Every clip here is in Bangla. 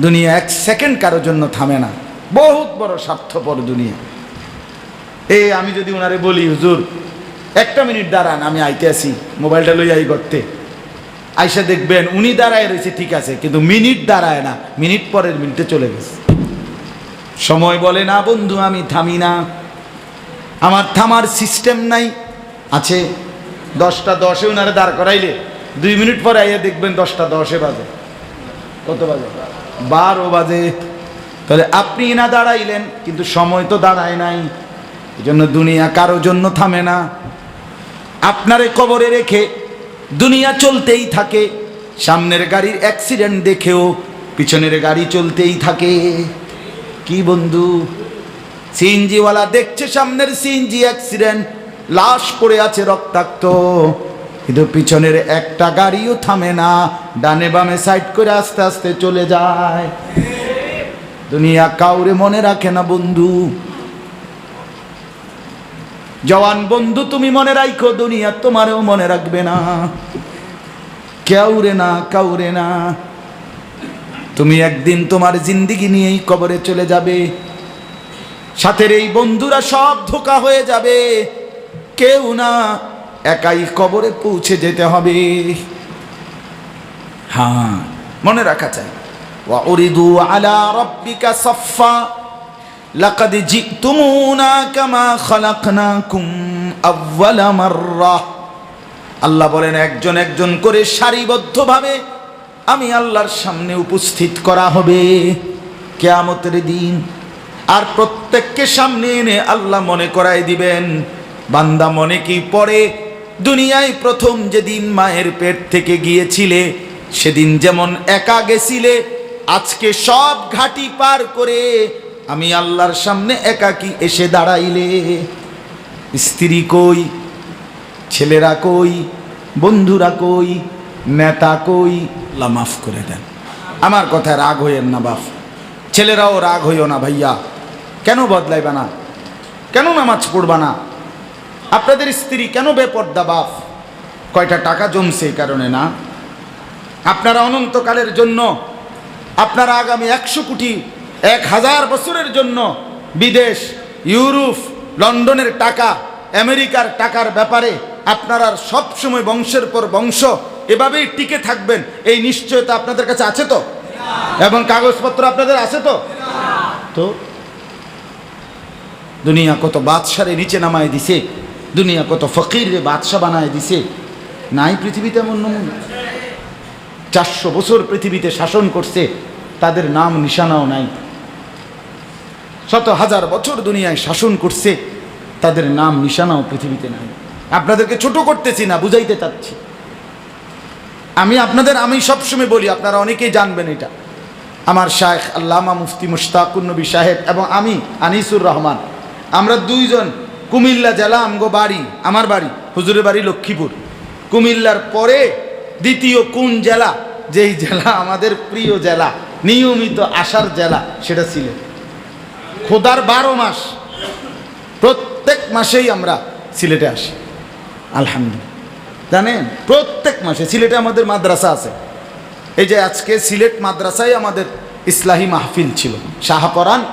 দুনিয়া এক সেকেন্ড কারোর জন্য থামে না। বহুত বড় স্বার্থপর দুনিয়া। এ, আমি যদি ওনারে বলি, হুজুর, একটা মিনিট দাঁড়ান, আমি আইতে আসি, মোবাইলটা লই আই করতে আইসা দেখবেন, উনি দাঁড়ায় রয়েছে, ঠিক আছে, কিন্তু মিনিট দাঁড়ায় না, মিনিট পরের মিনিটে চলে গেছে। সময় বলে, না বন্ধু, আমি থামি না। আমার থামার সিস্টেম নাই। আছে, দশটা দশে উনারে দাঁড় করাইলে, দুই মিনিট পরে আইয়া দেখবেন দশটা দশে বাজে। কত বাজে? বারো বাজে। তাহলে আপনি না দাঁড়াইলেন, কিন্তু সময় তো দাঁড়ায় নাই। এই জন্য দুনিয়া কারও জন্য থামে না। আপনারে কবরে রেখে দুনিয়া চলতেই থাকে। সামনের গাড়ির অ্যাক্সিডেন্ট দেখেও পিছনের গাড়ি চলতেই থাকে। কি বন্ধু? সিএনজিওয়ালা দেখছে সামনের সিএনজি অ্যাক্সিডেন্ট লাশ পড়ে আছে রক্তাক্ত। কিন্তু পিছনের একটা গাড়িও থামে না, ডানে বামে সাইড করে আস্তে আস্তে চলে যায়। দুনিয়া কাউরে মনে রাখে না বন্ধু। জওয়ান বন্ধু, তুমি মনে রাখো দুনিয়া তোমারও মনে রাখবে না। কেউরে না, কাউরে না। তুমি একদিন তোমার জিন্দিগি নিয়েই কবরে চলে যাবে। সাথের এই বন্ধুরা সব ধোকা হয়ে যাবে। কেউ না একাই কবরে পৌঁছে যেতে হবে। হ্যাঁ মনে রাখা চাই ওয়াউরিদু আলা রব্বিকা সাফা লাকাদ জিতুমুনা কামা খালাকনাকুম আউয়ালা মাররা। আল্লাহ বলেন, একজন একজন করে সারিবদ্ধভাবে আমি আল্লাহর সামনে উপস্থিত করা হবে কেয়ামতের দিন। আর প্রত্যেককে সামনে এনে আল্লাহ মনে করাই দিবেন, বান্দা মনে কি পড়ে দুনিয়ায় প্রথম যেদিন মায়ের পেট থেকে গিয়েছিলে, সেদিন যেমন একা গেছিলে, আজকে সব ঘাটি পার করে আমি আল্লাহর সামনে একাকি এসে দাঁড়াইলে। স্ত্রী কই, ছেলেরা কই, বন্ধুরা কই, নেতা কই? আল্লাহ মাফ করে দেন। আমার কথায় রাগ হইয়েন না বাপ। ছেলেরাও রাগ হইও না ভাইয়া। কেন বদলাইবা না? কেন নামাজ পড়বা না? আপনাদের স্ত্রী কেন বেপর্দা বাপ? কয়টা টাকা জমছে এই কারণে না? আপনারা অনন্তকালের জন্য, আপনারা আগামী একশো কোটি, এক হাজার বছরের জন্য বিদেশ, ইউরোপ, লন্ডনের টাকা, আমেরিকার টাকার ব্যাপারে আপনারা সবসময় বংশের পর বংশ, এভাবেই টিকে থাকবেন। এই নিশ্চয়তা আপনাদের কাছে আছে তো? এবং কাগজপত্র আপনাদের আছে তো? তো দুনিয়া কত বাদশারে নিচে নামায় দিছে দুনিয়া কত ফকির রে বাদশা বানায় দিছে। নাই পৃথিবীতে এমন নমুনা। চারশো বছর পৃথিবীতে শাসন করছে, তাদের নাম নিশানাও নাই। শত হাজার বছর দুনিয়ায় শাসন করছে, তাদের নাম নিশানাও পৃথিবীতে নাই। আপনাদেরকে ছোট করতেছি না, বুঝাইতে চাচ্ছি। আমি আপনাদের, আমি সবসময় বলি, আপনারা অনেকেই জানবেন এটা। আমার শায়েখ আল্লামা মুফতি মুশতাকুর নবী সাহেব এবং আমি আনিসুর রহমান। আমরা দুইজন কুমিল্লা জেলা আমগো বাড়ি, আমার বাড়ি, হুজুরের বাড়ি লক্ষ্মীপুর। কুমিল্লার পরে দ্বিতীয় কোন জেলা? যেই জেলা আমাদের প্রিয় জেলা, নিয়মিত আসার জেলা, সেটা সিলেট। খোদার বারো মাস, প্রত্যেক মাসেই আমরা সিলেটে আসি। আলহামদুলিল্লাহ। জানেন? প্রত্যেক মাসে, সিলেটে আমাদের মাদ্রাসা আছে। এই যে আজকে সিলেট মাদ্রাসায় আমাদের ইসলাহী মাহফিল ছিল। শাহপরান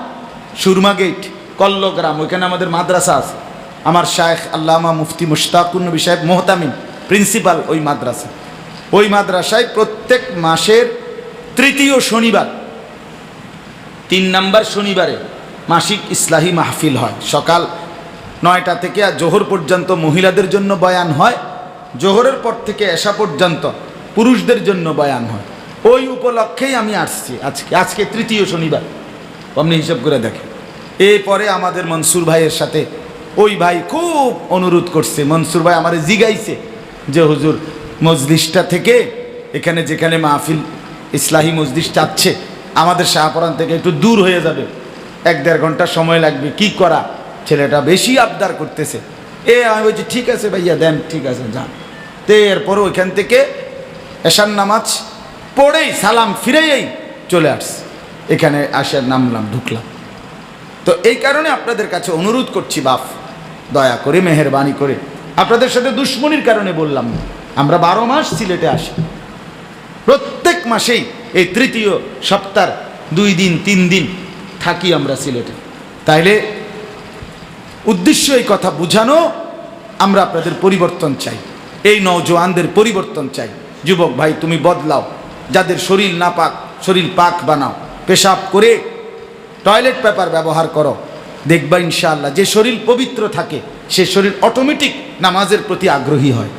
সুরমা গেট, কল্লগ্রাম, ওইখানে আমাদের মাদ্রাসা আছে। আমার শায়েখ আল্লামা মুফতি মুশতাকুর নবী সাহেব মোহতামিম প্রিন্সিপাল ওই মাদ্রাসা। ওই মাদ্রাসায় প্রত্যেক মাসের তৃতীয় শনিবার, তিন নাম্বার শনিবারে মাসিক ইসলাহী মাহফিল হয়। সকাল নয়টা থেকে আর জোহর পর্যন্ত মহিলাদের জন্য বয়ান হয়, জোহরের পর থেকে এসা পর্যন্ত পুরুষদের জন্য বয়ান হয়। ওই উপলক্ষেই আমি আসছি আজকে আজকে তৃতীয় শনিবার। আপনি হিসাব করে দেখেন। এরপরে আমাদের মনসুর ভাইয়ের সাথে ওই ভাই খুব অনুরোধ করছে, মনসুর ভাই আমারে জিগাইছে যে হুজুর মজলিসটা থেকে এখানে যেখানে মাহফিল, ইসলাহী মজলিস চাচ্ছে, আমাদের শাহপরান থেকে একটু দূর হয়ে যাবে। এক দেড় ঘণ্টা সময় লাগবে, কি করা? ছেলেটা বেশি আবদার করতেছে। এ, আমি বলছি, ঠিক আছে ভাইয়া, দেন, ঠিক আছে, যান। তো এরপর ওইখান থেকে এশার নামাজ পড়েই, সালাম ফিরেই চলে আসছে। এখানে আসার নামলাম, ঢুকলাম। তো এই কারণে আপনাদের কাছে অনুরোধ করছি বাপ দয়া করে, মেহরবানি করে। আপনাদের সাথে দুশ্মনির কারণে বললাম না। আমরা বারো মাস সিলেটে আসি। প্রত্যেক মাসেই এই তৃতীয় সপ্তাহ, দুই দিন, তিন দিন থাকি আমরা সিলেটে। তাইলে উদ্দেশ্য এই কথা বুঝানো, আমরা আপনাদের পরিবর্তন চাই। এই নওজোয়ানদের পরিবর্তন চাই। যুবক ভাই, তুমি বদলাও। যাদের শরীর না পাক শরীর পাক বানাও। পেশাব করে টয়লেট পেপার ব্যবহার করো। দেখবা ইনশাআল্লাহ যে শরীর পবিত্র থাকে সে শরীর অটোমেটিক নামাজের প্রতি আগ্রহী হয়।